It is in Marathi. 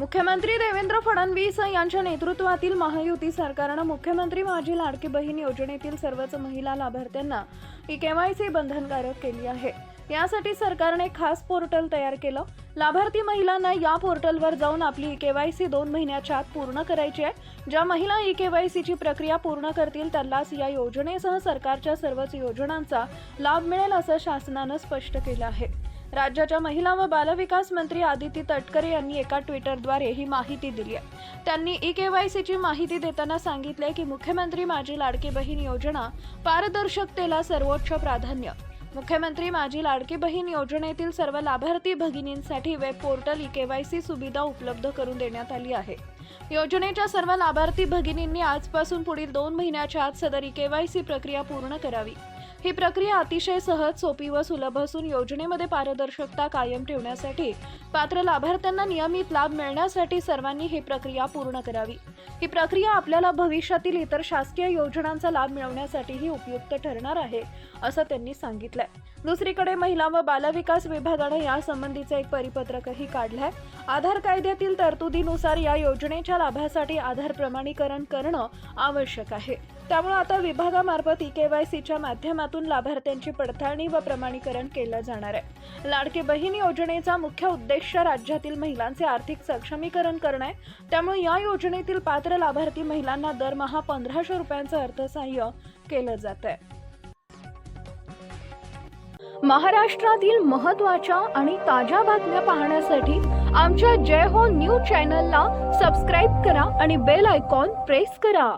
मुख्यमंत्री देवेंद्र फडणवीस यांच्या नेतृत्वातील महायुती सरकारनं मुख्यमंत्री माझी लाडकी बहीण योजनेतील सर्वच महिला लाभार्थ्यांना ई केवायसी बंधनकारक केली आहे. यासाठी सरकारने खास पोर्टल तयार केलं. लाभार्थी महिलांना या पोर्टलवर जाऊन आपली ई केवायसी दोन महिन्याच्या आत पूर्ण करायची आहे. ज्या महिला ई केवायसीची प्रक्रिया पूर्ण करतील त्यांनाच या योजनेसह सरकारच्या सर्वच योजनांचा लाभ मिळेल असं शासनानं स्पष्ट केलं आहे. राज्याच्या महिला व बालविकास मंत्री आदिती तटकरे यांनी एका ट्विटरद्वारे ही माहिती दिली आहे. त्यांनी ई के वाय सीची माहिती देताना सांगितले की मुख्यमंत्री माझी लाडकी बहीण योजना पारदर्शकतेला सर्वोच्च प्राधान्य. मुख्यमंत्री माझी लाडकी बहीण योजनेतील सर्व लाभार्थी भगिनींसाठी web portal e K Y C सुविधा उपलब्ध करून देण्यात आली आहे. योजनेच्या सर्व लाभार्थी भगिनींनी आजपासून पुढील दोन महिन्याच्या आत सदर ई सी प्रक्रिया पूर्ण करावी. ही प्रक्रिया अतिशय सहज सोपी व सुलभ असून योजनेमध्ये पारदर्शकता कायम ठेवण्यासाठी पात्र लाभार्थ्यांना नियमित लाभ मिळण्यासाठी सर्वांनी ही प्रक्रिया पूर्ण करावी. ही प्रक्रिया आपल्याला भविष्यातील इतर शासकीय योजनांचा लाभ मिळवण्यासाठीही उपयुक्त ठरणार आहे असं त्यांनी सांगितलंय. दुसरीकडे महिला व बालविकास विभागाने यासंबंधीचं एक परिपत्रकही काढलंय. आधार कायद्यातील तरतुदीनुसार या योजनेच्या लाभासाठी आधार प्रमाणीकरण करणं आवश्यक आहे. त्यामुळे आता विभागामार्फत ई केवायसीच्या माध्यमातून लाभार्थ्यांची पडताळणी व प्रमाणीकरण केलं जाणार आहे. लाडकी बहीण योजनेचा मुख्य उद्देश राज्यातील महिलांचे आर्थिक सक्षमीकरण करणं आहे. त्यामुळे या योजनेतील पात्र लाभार्थी महिलांना दरमहा पंधराशे रुपयांचं अर्थसहाय्य केलं जात आहे महाराष्ट्रातील महत्त्वाच्या आणि ताज्या बातम्या पाहण्यासाठी आमच्या जय हो न्यूज चॅनलला सबस्क्राईब करा आणि बेल आयकॉन प्रेस करा.